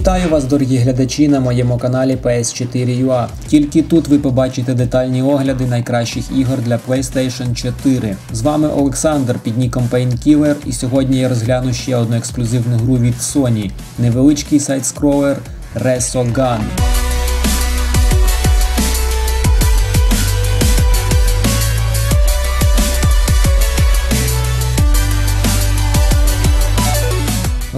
Вітаю вас, дорогі глядачі, на моєму каналі PS4UA. Тільки тут ви побачите детальні огляди найкращих ігор для PlayStation 4. З вами Олександр під ніком Painkiller і сьогодні я розгляну ще одну ексклюзивну гру від Sony невеличкий сайт-скролер Resogun.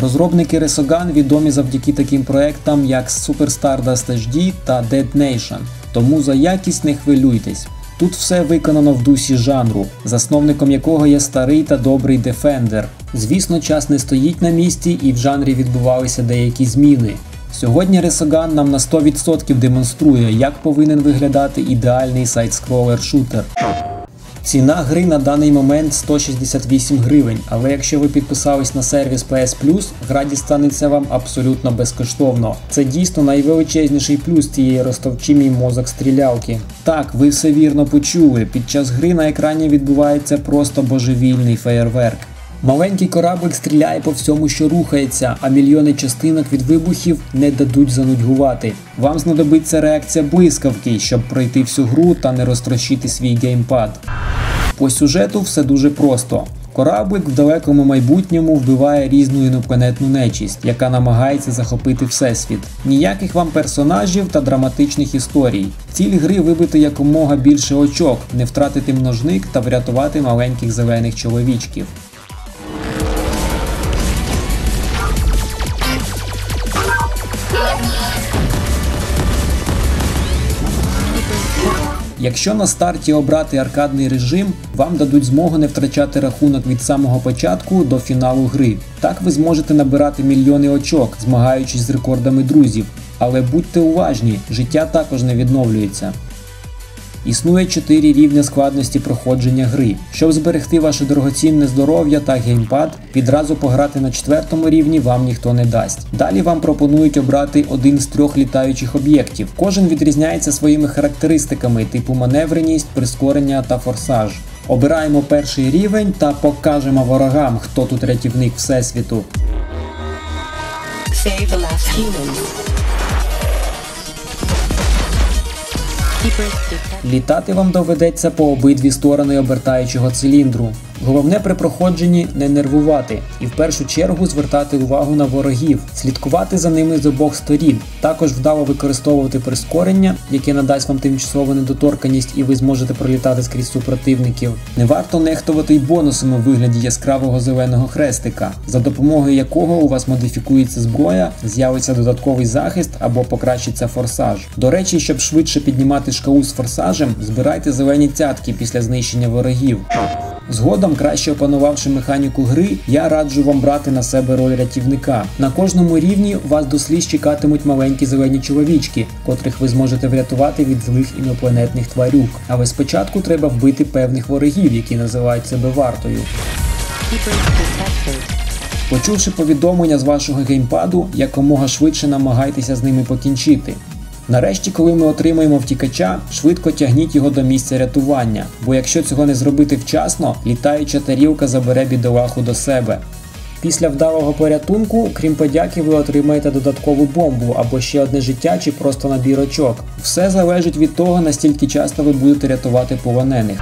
Розробники Resogun відомі завдяки таким проектам, як Super Stardust HD та Dead Nation, тому за якість не хвилюйтесь. Тут все виконано в дусі жанру, засновником якого є старий та добрий Defender. Звісно, час не стоїть на місці і в жанрі відбувалися деякі зміни. Сьогодні Resogun нам на 100% демонструє, як повинен виглядати ідеальний сайт-скролер шутер. Ціна гри на даний момент 168 гривень, але якщо ви підписались на сервіс PS Plus, гра дістанеться вам абсолютно безкоштовно. Це дійсно найвеличезніший плюс цієї розтовчимій мозок стрілялки. Так, ви все вірно почули. Під час гри на екрані відбувається просто божевільний феєрверк. Маленький кораблик стріляє по всьому, що рухається, а мільйони частинок від вибухів не дадуть занудьгувати. Вам знадобиться реакція блискавки, щоб пройти всю гру та не розтрощити свій геймпад. По сюжету все дуже просто. Кораблик в далекому майбутньому вбиває різну інопланетну нечість, яка намагається захопити всесвіт. Ніяких вам персонажів та драматичних історій. Ціль гри вибити якомога більше очок, не втратити множник та врятувати маленьких зелених чоловічків. Якщо на старті обрати аркадний режим, вам дадуть змогу не втрачати рахунок від самого початку до фіналу гри. Так ви зможете набирати мільйони очок, змагаючись з рекордами друзів. Але будьте уважні, життя також не відновлюється. Існує 4 рівня складності проходження гри. Щоб зберегти ваше дорогоцінне здоров'я та геймпад, відразу пограти на четвертому рівні вам ніхто не дасть. Далі вам пропонують обрати один з трьох літаючих об'єктів. Кожен відрізняється своїми характеристиками, типу маневреність, прискорення та форсаж. Обираємо перший рівень та покажемо ворогам, хто тут рятівник Всесвіту. Save the last human. Літати вам доведеться по обидві сторони обертаючого циліндру. Головне при проходженні не нервувати і в першу чергу звертати увагу на ворогів, слідкувати за ними з обох сторін. Також вдало використовувати прискорення, яке надасть вам тимчасову недоторканість, і ви зможете пролітати скрізь супротивників. Не варто нехтувати й бонусами у вигляді яскравого зеленого хрестика, за допомогою якого у вас модифікується зброя, з'явиться додатковий захист або покращиться форсаж. До речі, щоб швидше піднімати шкалу з форсажем, збирайте зелені цятки після знищення ворогів. Згодом, краще опанувавши механіку гри, я раджу вам брати на себе роль рятівника. На кожному рівні вас до сліз чекатимуть маленькі зелені чоловічки, котрих ви зможете врятувати від злих інопланетних тварюк. Але спочатку треба вбити певних ворогів, які називають себе вартою. Почувши повідомлення з вашого геймпаду, якомога швидше намагайтеся з ними покінчити. Нарешті, коли ми отримаємо втікача, швидко тягніть його до місця рятування, бо якщо цього не зробити вчасно, літаюча тарілка забере бідолаху до себе. Після вдалого порятунку, крім подяки, ви отримаєте додаткову бомбу або ще одне життя чи просто набір очок. Все залежить від того, настільки часто ви будете рятувати полонених.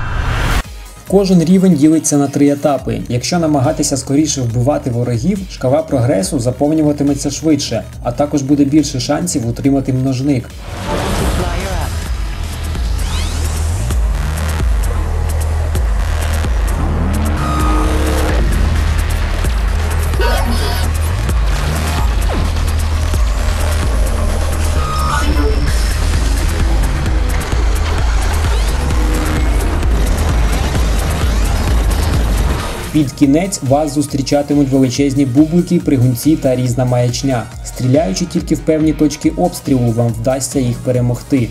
Кожен рівень ділиться на три етапи. Якщо намагатися скоріше вбивати ворогів, шкала прогресу заповнюватиметься швидше, а також буде більше шансів утримати множник. Під кінець вас зустрічатимуть величезні бублики, пригунці та різна маячня. Стріляючи тільки в певні точки обстрілу, вам вдасться їх перемогти.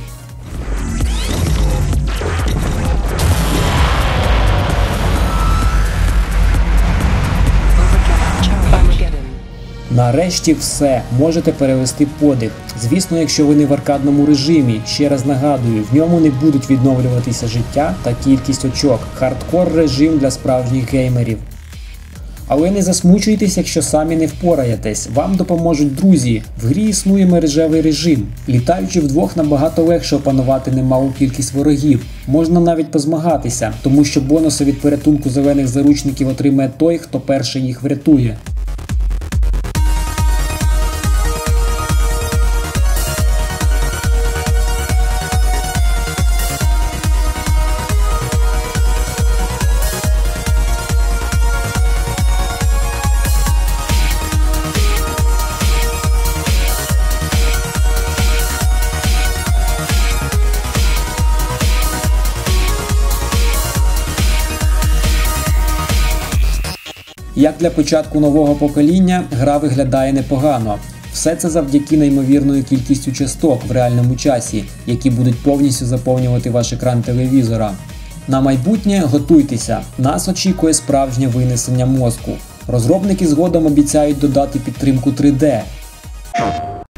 Нарешті все можете перевести подих. Звісно, якщо ви не в аркадному режимі, ще раз нагадую, в ньому не будуть відновлюватися життя та кількість очок. Хардкор режим для справжніх геймерів. Але не засмучуйтесь, якщо самі не впораєтесь. Вам допоможуть друзі. В грі існує мережевий режим. Літаючи вдвох набагато легше опанувати немалу кількість ворогів. Можна навіть позмагатися, тому що бонуси від порятунку зелених заручників отримає той, хто перший їх врятує. Як для початку нового покоління, гра виглядає непогано. Все це завдяки неймовірною кількістю часток в реальному часі, які будуть повністю заповнювати ваш екран телевізора. На майбутнє готуйтеся, нас очікує справжнє винесення мозку. Розробники згодом обіцяють додати підтримку 3D.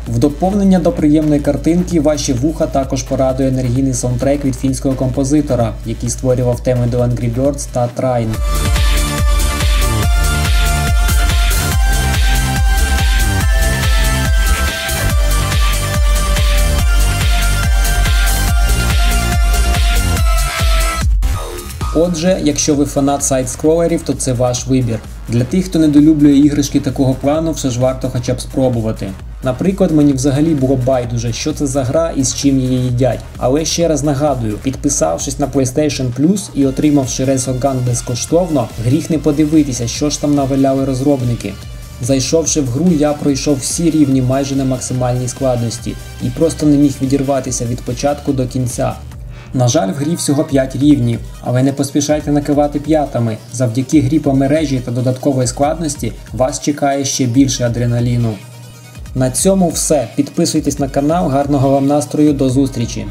В доповнення до приємної картинки ваші вуха також порадує енергійний саундтрек від фінського композитора, який створював теми до Angry Birds та Trine. Отже, якщо ви фанат сайт-скролерів, то це ваш вибір. Для тих, хто недолюблює іграшки такого плану, все ж варто хоча б спробувати. Наприклад, мені взагалі було байдуже, що це за гра і з чим її їдять. Але ще раз нагадую, підписавшись на PlayStation Plus і отримавши Resogun безкоштовно, гріх не подивитися, що ж там наваляли розробники. Зайшовши в гру, я пройшов всі рівні майже на максимальній складності і просто не міг відірватися від початку до кінця. На жаль, в грі всього 5 рівнів, але не поспішайте накивати п'ятами. Завдяки грі по мережі та додаткової складності вас чекає ще більше адреналіну. На цьому все. Підписуйтесь на канал, гарного вам настрою, до зустрічі!